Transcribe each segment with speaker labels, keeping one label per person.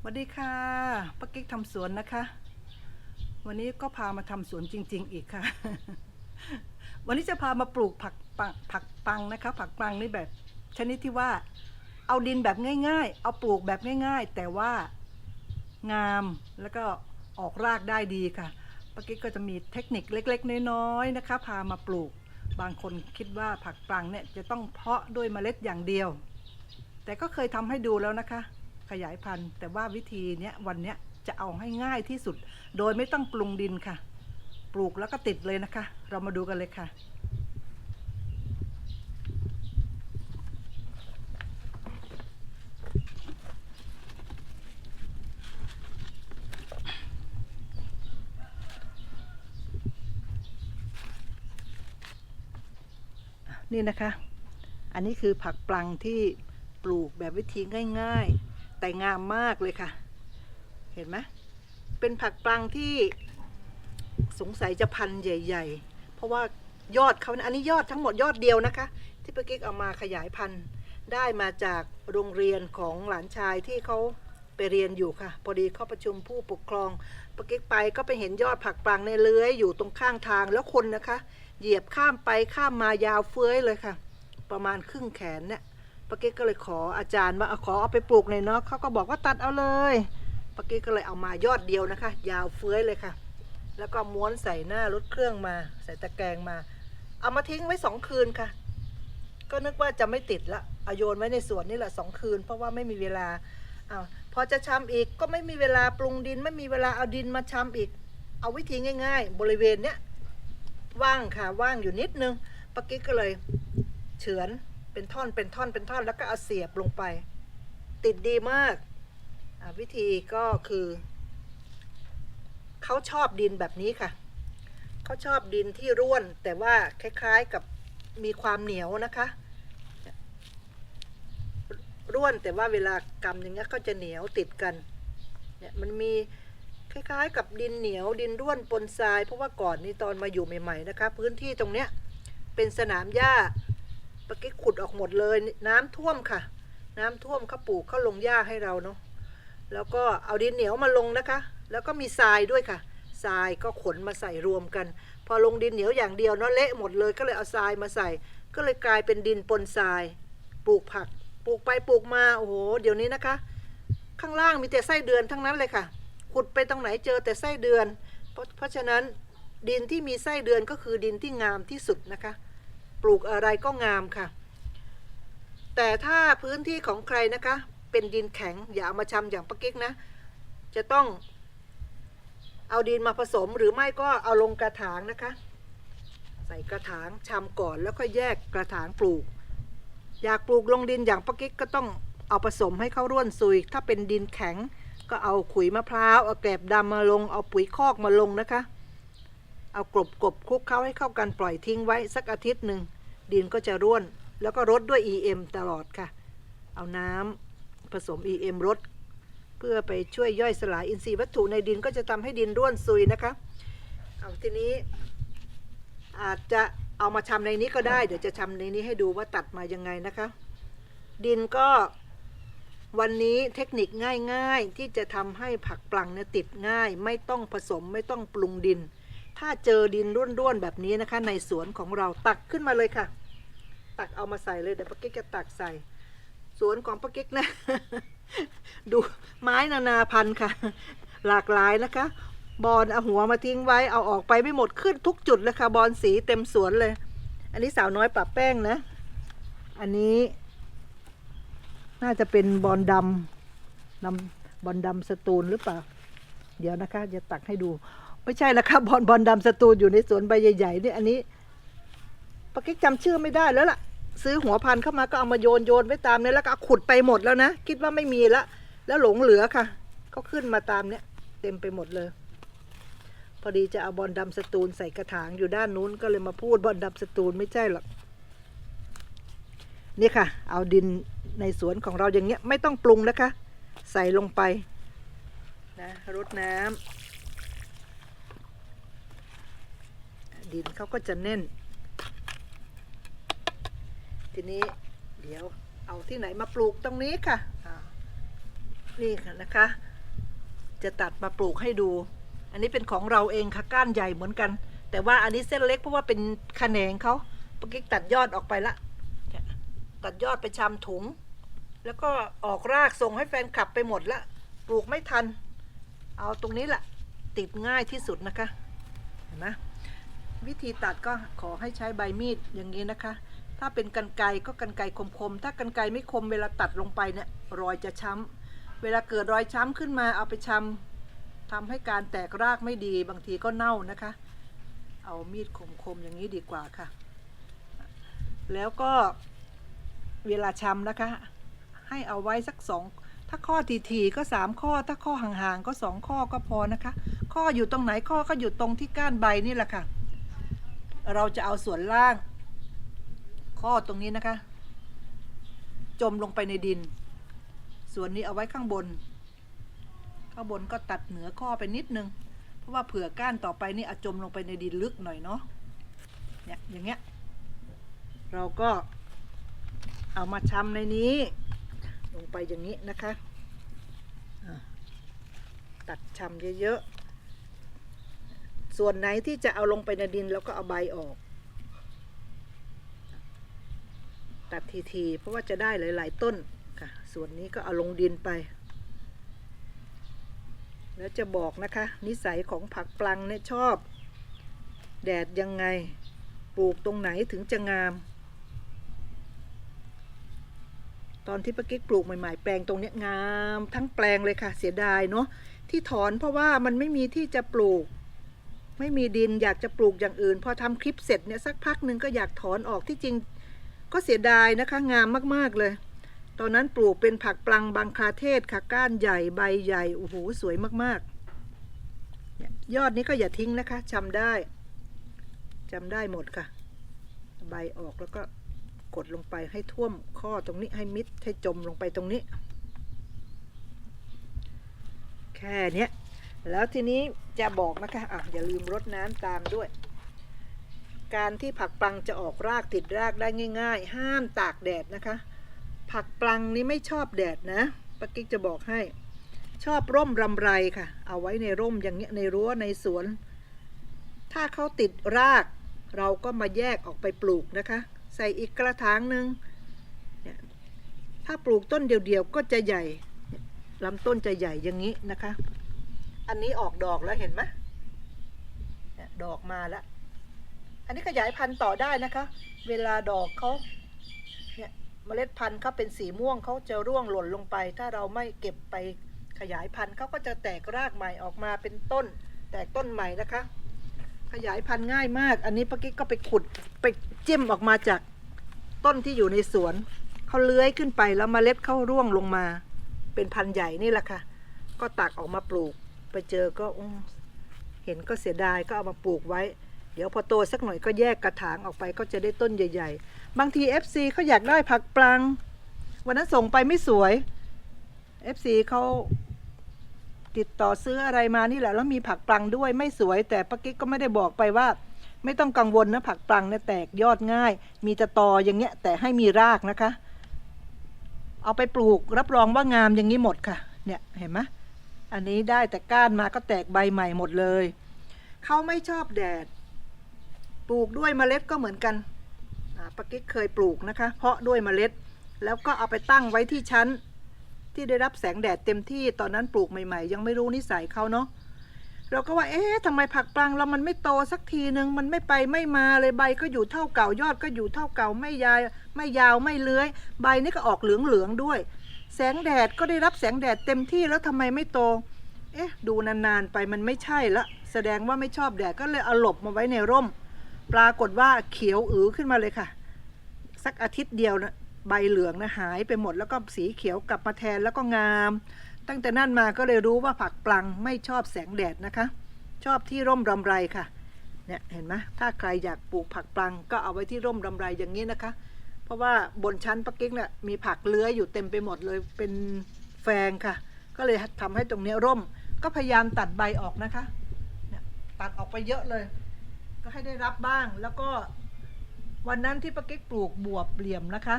Speaker 1: สวัสดีค่ะป้ากิ๊กทำสวนนะคะ วันนี้ก็พามาทำสวนจริง ๆ อีกค่ะ วันนี้จะพามาปลูกผักปังผักปังนะคะ ผักปังนี่แบบชนิดที่ว่าเอาดินแบบง่าย ๆ เอาปลูกแบบง่าย ๆ แต่ว่างามแล้วก็ออกรากได้ดีค่ะป้ากิ๊กก็จะมีเทคนิคเล็ก ๆ น้อยๆนะคะ พามาปลูก บางคนคิดว่าผักปังเนี่ยจะต้องเพาะด้วยเมล็ดอย่างเดียว แต่ก็เคยทำให้ดูแล้วนะคะ ขยายพันธุ์ แต่ว่าวิธีเนี้ยวันเนี้ยจะเอาให้ง่ายที่สุด โดยไม่ต้องปรุงดินค่ะ ปลูกแล้วก็ติดเลยนะคะ เรามาดูกันเลยค่ะนี่นะคะ อันนี้คือผักปลังที่ปลูกแบบวิธีง่าย ๆ แต่งามมากเลยค่ะ เห็นไหมเป็นผักปลังที่สงสัยจะพันใหญ่ ๆ เพราะว่ายอดเขานะอันนี้ยอดทั้งหมดยอดเดียวนะคะ ที่ป้ากิ๊กเอามาขยายพันธุ์ได้มาจากโรงเรียนของหลานชายที่เขาไปเรียนอยู่ค่ะ พอดีเข้าประชุมผู้ปกครองป้ากิ๊กไปก็ไปเห็นยอดผักปลังในเลื้อยอยู่ตรงข้างทางแล้วคนนะคะ เหยียบข้ามไปข้ามมายาวเฟื้อยเลยค่ะ ประมาณครึ่งแขนเนี่ย ป้ากิ๊กก็เลยขออาจารย์ว่าขอเอาไปปลูกหน่อยเนาะเขาก็บอกว่าตัดเอาเลยป้ากิ๊กก็เลยเอามายอดเดียวนะคะ ยาวเฟื้อยเลยค่ะ แล้วก็ม้วนใส่หน้ารถเครื่องมา ใส่ตะแกรงมา เอามาทิ้งไว้สองคืนค่ะ ก็นึกว่าจะไม่ติดละเอาโยนไว้ในสวนนี่แหละสองคืน เพราะว่าไม่มีเวลาอ้าวพอจะชำอีกก็ไม่มีเวลาปรุงดิน ไม่มีเวลาเอาดินมาชำอีก เอาวิธีง่าย ๆ บริเวณเนี้ยว่างค่ะว่างอยู่นิดนึงป้ากิ๊กก็เลยเฉือน เป็นท่อนเป็นท่อนเป็นท่อนแล้วก็เอาเสียบลงไป ติดดีมาก วิธีก็คือ เขาชอบดินแบบนี้ค่ะ เขาชอบดินที่ร่วน แต่ว่าคล้ายๆกับมีความเหนียวนะคะ ร่วนแต่ว่าเวลากำอย่างเงี้ยก็จะเหนียวติดกัน เนี่ยมันมีคล้ายๆ กับดินเหนียวดินร่วนปนทราย เพราะว่าก่อนนี้ตอนมาอยู่ใหม่ ๆ นะคะ พื้นที่ตรงเนี้ยเป็นสนามหญ้า ปกี้ขุดออกหมดเลย น้ำท่วมค่ะ น้ำท่วมเขาปลูกเขาลงหญ้าให้เราเนาะแล้วก็เอาดินเหนียวมาลงนะคะ แล้วก็มีทรายด้วยค่ะทรายก็ขนมาใส่รวมกัน พอลงดินเหนียวอย่างเดียวเนาะเละหมดเลยก็เลยเอาทรายมาใส่ ก็เลยกลายเป็นดินปนทราย ปลูกผัก ปลูกไปปลูกมาโอ้โหเดี๋ยวนี้นะคะ ข้างล่างมีแต่ไส้เดือนทั้งนั้นเลยค่ะ ขุดไปตรงไหนเจอแต่ไส้เดือน เพราะเพราะฉะนั้นดินที่มีไส้เดือนก็คือดินที่งามที่สุดนะคะ ปลูกอะไรก็งามค่ะ แต่ถ้าพื้นที่ของใครนะคะ เป็นดินแข็งอย่าเอามาชำอย่างปะกิ๊กนะ จะต้องเอาดินมาผสมหรือไม่ก็เอาลงกระถางนะคะ ใส่กระถางชำก่อนแล้วก็แยกกระถางปลูก อยากปลูกลงดินอย่างปะกิ๊กก็ต้องเอาผสมให้เข้าร่วนซุย ถ้าเป็นดินแข็งก็เอาขุยมะพร้าวเอาแกลบดำมาลงเอาปุ๋ยคอกมาลงนะคะ เอากลบกบคลุกเข้าให้เข้ากันปล่อยทิ้งไว้สักอาทิตย์หนึ่งดินก็จะร่วน แล้วก็รดด้วย EM ตลอดค่ะ เอาน้ำผสม EM รดเพื่อไปช่วยย่อยสลายอินทรีย์วัตถุในดินก็จะทำให้ดินร่วนซุยนะคะเอาทีนี้ อาจจะเอามาชำในนี้ก็ได้ เดี๋ยวจะชำในนี้ให้ดูว่าตัดมายังไงนะคะ ดินก็วันนี้เทคนิคง่ายๆ ที่จะทำให้ผักปลังเนี่ยติดง่าย ไม่ต้องผสมไม่ต้องปรุงดิน ถ้าเจอดินร่วนๆแบบนี้นะคะ ในสวนของเราตักขึ้นมาเลยค่ะ ตักเอามาใส่เลยเดี๋ยวป้ากิ๊กจะตักใส่ สวนของป้ากิ๊กนะ ดูไม้นานาพันธุ์ค่ะ หลากหลายนะคะ บอลเอาหัวมาทิ้งไว้เอาออกไปไม่หมดขึ้นทุกจุดเลยค่ะบอลสีเต็มสวนเลย อันนี้สาวน้อยปะแป้งนะ อันนี้ น่าจะเป็นบอลดำดำบอลดำสตูลหรือเปล่า เดี๋ยวนะคะจะตักให้ดู ไม่ใช่ละครับบอลบอลดำสตูลอยู่ในสวนใบใหญ่ๆนี่อันนี้ปากิ๊กจำชื่อไม่ได้แล้วล่ะ ซื้อหัวพันธุ์เข้ามาก็เอามาโยนโยนไว้ตามนี้แล้วก็ขุดไปหมดแล้วนะคิดว่าไม่มีละแล้วหลงเหลือค่ะ ก็ขึ้นมาตามเนี้ยเต็มไปหมดเลย พอดีจะเอาบอลดำสตูลใส่กระถางอยู่ด้านนู้นก็เลยมาพูดบอลดำสตูลไม่ใช่หรอกนี่ค่ะ เอาดินในสวนของเราอย่างเงี้ยไม่ต้องปรุงนะคะ ใส่ลงไปนะรดน้ำ ดินเขาก็จะแน่น ทีนี้เดี๋ยวเอาที่ไหนมาปลูกตรงนี้ค่ะนี่ค่ะนะคะ จะตัดมาปลูกให้ดู อันนี้เป็นของเราเองค่ะก้านใหญ่เหมือนกัน แต่ว่าอันนี้เส้นเล็กเพราะว่าเป็นขแขนงเขาเมื่อกี้ตัดยอดออกไปละตัดยอดไปชำถุง แล้วก็ออกรากส่งให้แฟนคลับไปหมดละปลูกไม่ทัน เอาตรงนี้แหละติดง่ายที่สุดนะคะ เห็นไหม วิธีตัดก็ขอให้ใช้ใบมีดอย่างนี้นะคะ ถ้าเป็นกันไกก็กันไกคมๆ ถ้ากันไกไม่คมเวลาตัดลงไปเนี่ยรอยจะช้ำ เวลาเกิดรอยช้ำขึ้นมาเอาไปชำทำให้การแตกรากไม่ดีบางทีก็เน่านะคะ เอามีดคมๆอย่างนี้ดีกว่าค่ะ แล้วก็เวลาช้ำนะคะ ให้เอาไว้สักสองถ้าข้อทีๆก็สามข้อ ถ้าข้อห่างๆก็สองข้อก็พอนะคะ ข้ออยู่ตรงไหนข้อก็อยู่ตรงที่ก้านใบนี่แหละค่ะ เราจะเอาส่วนล่าง ข้อตรงนี้นะคะ จมลงไปในดิน ส่วนนี้เอาไว้ข้างบน ข้างบนก็ตัดเหนือข้อไปนิดนึง เพราะว่าเผื่อก้านต่อไปนี่อาจจมลงไปในดินลึกหน่อยเนาะเนี่ยอย่างเงี้ยเราก็เอามาชำในนี้ ลงไปอย่างนี้นะคะ ตัดชำเยอะๆ ส่วนไหนที่จะเอาลงไปในดินเราก็เอาใบออก ตัดทีๆเพราะว่าจะได้หลาย ๆ ต้นค่ะ ส่วนนี้ก็เอาลงดินไป แล้วจะบอกนะคะ นิสัยของผักปลังเนี่ยชอบ แดดยังไงปลูกตรงไหนถึงจะงาม ตอนที่ป้ากิ๊กปลูกใหม่ๆ แปลงตรงนี้งาม ทั้งแปลงเลยค่ะ เสียดายเนาะที่ถอนเพราะว่ามันไม่มีที่จะปลูก ไม่มีดินอยากจะปลูกอย่างอื่น พอทำคลิปเสร็จเนี่ยสักพักหนึ่งก็อยากถอนออกที่จริง ก็เสียดายนะคะงามมากๆเลย ตอนนั้นปลูกเป็นผักปลังบางคาเทศค่ะก้านใหญ่ใบใหญ่โอ้โหสวยมากๆยยอดนี้ก็อย่าทิ้งนะคะจำได้จำได้หมดค่ะ ใบออกแล้วก็กดลงไปให้ท่วมข้อตรงนี้ให้มิดให้จมลงไปตรงนี้ แค่เนี้ย แล้วทีนี้จะบอกนะคะอะอย่าลืมรดน้ำตามด้วย การที่ผักปลังจะออกรากติดรากได้ง่าย ๆ ห้ามตากแดดนะคะ ผักปลังนี้ไม่ชอบแดดนะป้ากิ๊กจะบอกให้ ชอบร่มรำไรค่ะ เอาไว้ในร่มอย่างเงี้ยในรั้วในสวน ถ้าเขาติดราก เราก็มาแยกออกไปปลูกนะคะ ใส่อีกกระถางหนึ่งถ้าปลูกต้นเดียวๆก็จะใหญ่ลำต้นจะใหญ่อย่างนี้นะคะ อันนี้ออกดอกแล้วเห็นไหมดอกมาแล้ว อันนี้ขยายพันธุ์ต่อได้นะคะ เวลาดอกเขาเนี่ยเมล็ดพันธุ์เขาเป็นสีม่วงเขาจะร่วงหล่นลงไป ถ้าเราไม่เก็บไปขยายพันธุ์เขาก็จะแตกรากใหม่ออกมาเป็นต้น แตกต้นใหม่นะคะ ขยายพันธุ์ง่ายมาก อันนี้ป้ากิ๊กก็ไปขุดไปจิ้มออกมาจากต้นที่อยู่ในสวนเขาเลื้อยขึ้นไปแล้วเมล็ดเขาร่วงลงมา เป็นพันธุ์ใหญ่นี่แหละค่ะ ก็ตักออกมาปลูก ไปเจอก็อเห็นก็เสียดายก็เอามาปลูกไว้ เดี๋ยวพอโตสักหน่อยก็แยกกระถางออกไปก็จะได้ต้นใหญ่ ๆ บางที FC เขาอยากได้ผักปลัง วันนั้นส่งไปไม่สวย FC เขาติดต่อซื้ออะไรมานี่แหละแล้วมีผักปลังด้วยไม่สวย แต่ป้ากิ๊กก็ไม่ได้บอกไปว่า ไม่ต้องกังวลนะผักปลังเนี่ยแตกยอดง่าย มีแตะตออย่างเงี้ยแต่ให้มีรากนะคะ เอาไปปลูกรับรองว่างามอย่างนี้หมดค่ะ เนี่ยเห็นไหม อันนี้ได้แต่ก้านมาก็แตกใบใหม่หมดเลย เขาไม่ชอบแดด ปลูกด้วยเมล็ดก็เหมือนกันปากิ๊กเคยปลูกนะคะ เพาะด้วยเมล็ด แล้วก็เอาไปตั้งไว้ที่ชั้น ที่ได้รับแสงแดดเต็มที่ตอนนั้นปลูกใหม่ๆ ยังไม่รู้นิสัยเขาเนาะเราก็ว่า เอ๊ะทำไมผักปลังเรามันไม่โตสักทีนึง มันไม่ไปไม่มาเลยใบก็อยู่เท่าเก่า ยอดก็อยู่เท่าเก่า ไม่ยาย ไม่ยาวไม่เลื้อย ใบนี่ก็ออกเหลืองๆด้วย แสงแดดก็ได้รับแสงแดดเต็มที่แล้วทำไมไม่โต เอ๊ะ ดูนานๆไปมันไม่ใช่ละ แสดงว่าไม่ชอบแดดก็เลยเอาหลบมาไว้ในร่ม ปรากฏว่าเขียวอือขึ้นมาเลยค่ะ สักอาทิตย์เดียวนะใบเหลืองนะหายไปหมดแล้วก็สีเขียวกลับมาแทนแล้วก็งาม ตั้งแต่นั้นมาก็เลยรู้ว่าผักปลังไม่ชอบแสงแดดนะคะ ชอบที่ร่มรำไรค่ะเนี่ยเห็นไหมถ้าใครอยากปลูกผักปลังก็เอาไว้ที่ร่มรำไรอย่างนี้นะคะ เพราะว่าบนชั้นปักกิ๊กเนี่ยมีผักเลื้อยอยู่เต็มไปหมดเลยเป็นแฟงค่ะ ก็เลยทำให้ตรงนี้ร่ม ก็พยายามตัดใบออกนะคะตัดออกไปเยอะเลย ก็ให้ได้รับบ้างแล้วก็วันนั้นที่ปักกิ๊กปลูกบวบเหลี่ยมนะคะ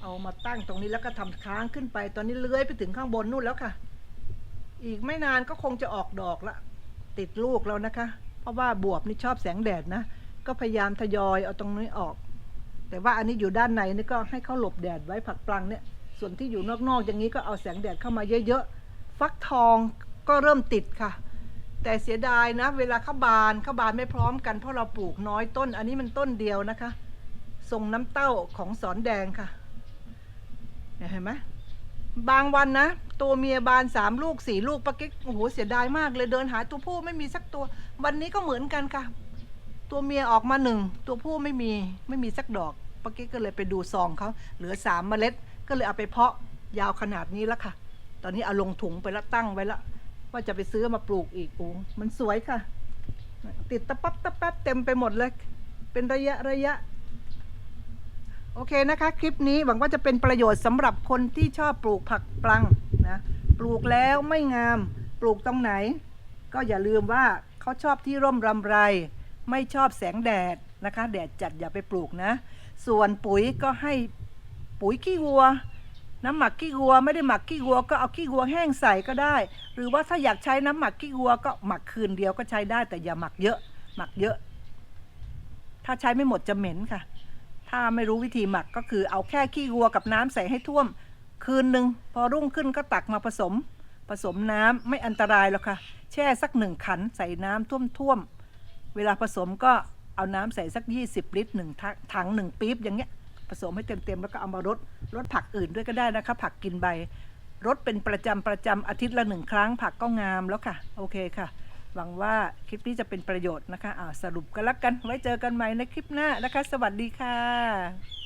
Speaker 1: เอามาตั้งตรงนี้แล้วก็ทำค้างขึ้นไป ตอนนี้เลื้อยไปถึงข้างบนนู่นแล้วค่ะ อีกไม่นานก็คงจะออกดอกละ ติดลูกแล้วนะคะ เพราะว่าบวบนี่ชอบแสงแดดนะ ก็พยายามทยอยเอาตรงนี้ออก แต่ว่าอันนี้อยู่ด้านในนี่ก็ให้เขาหลบแดดไว้ผักปลังเนี่ยส่วนที่อยู่นอกๆอย่างนี้ก็เอาแสงแดดเข้ามาเยอะๆฟักทองก็เริ่มติดค่ะ แต่เสียดายนะ เวลาเข้าบานเข้าบานไม่พร้อมกันเพราะเราปลูกน้อยต้น อันนี้มันต้นเดียวนะคะทรงน้ำเต้าของสอนแดงค่ะเนี่ยเห็นไหมบางวันนะ ตัวเมียบานสามลูกสี่ลูกปะกิ๊กโอ้โหเสียดายมากเลยเดินหาตัวผู้ไม่มีสักตัว วันนี้ก็เหมือนกันค่ะ ตัวเมียออกมาหนึ่งตัวผู้ไม่มีไม่มีสักดอก ปะกิ๊กก็เลยไปดูซองเขาเหลือสามเมล็ด ก็เลยเอาไปเพาะยาวขนาดนี้แล้วค่ะ ตอนนี้เอาลงถุงไปแล้วตั้งไว้แล้วว่าจะไปซื้อมาปลูกอีกโอ้มันสวยค่ะ ติดตะปั๊บตะแป๊บเต็มไปหมดเลย เป็นระยะระยะ โอเคนะคะ คลิปนี้หวังว่าจะเป็นประโยชน์สำหรับคนที่ชอบปลูกผักปลังนะปลูกแล้วไม่งาม ปลูกตรงไหน ก็อย่าลืมว่าเขาชอบที่ร่มรำไร ไม่ชอบแสงแดดนะคะ แดดจัดอย่าไปปลูกนะ ส่วนปุ๋ยก็ให้ปุ๋ยขี้วัว น้ำหมักขี้วัวไม่ได้หมักขี้วัว ก็เอาขี้วัวแห้งใส่ก็ได้ หรือว่าถ้าอยากใช้น้ำหมักขี้วัวก็หมักคืนเดียวก็ใช้ได้แต่อย่าหมักเยอะ หมักเยอะ ถ้าใช้ไม่หมดจะเหม็นค่ะ ถ้าไม่รู้วิธีหมักก็คือเอาแค่ขี้วัวกับน้ำใส่ให้ท่วม คืนหนึ่งพอรุ่งขึ้นก็ตักมาผสม ผสมน้ำไม่อันตรายหรอกค่ะ แช่สักหนึ่งขันใส่น้ำท่วมๆเวลาผสมก็ เอาน้ำใส่สัก 20 ลิตรหนึ่งถังหนึ่งปี๊บอย่างเงี้ยผสมให้เต็มๆแล้วก็เอามารดรดผักอื่นด้วยก็ได้นะคะ ผักกินใบรดเป็นประจำประจำอาทิตย์ละหนึ่งครั้ง ผักก็งามแล้วค่ะ โอเคค่ะ หวังว่าคลิปนี้จะเป็นประโยชน์นะคะอ่าสรุปกันแล้วกันไว้เจอกันใหม่ในคลิปหน้านะคะ สวัสดีค่ะ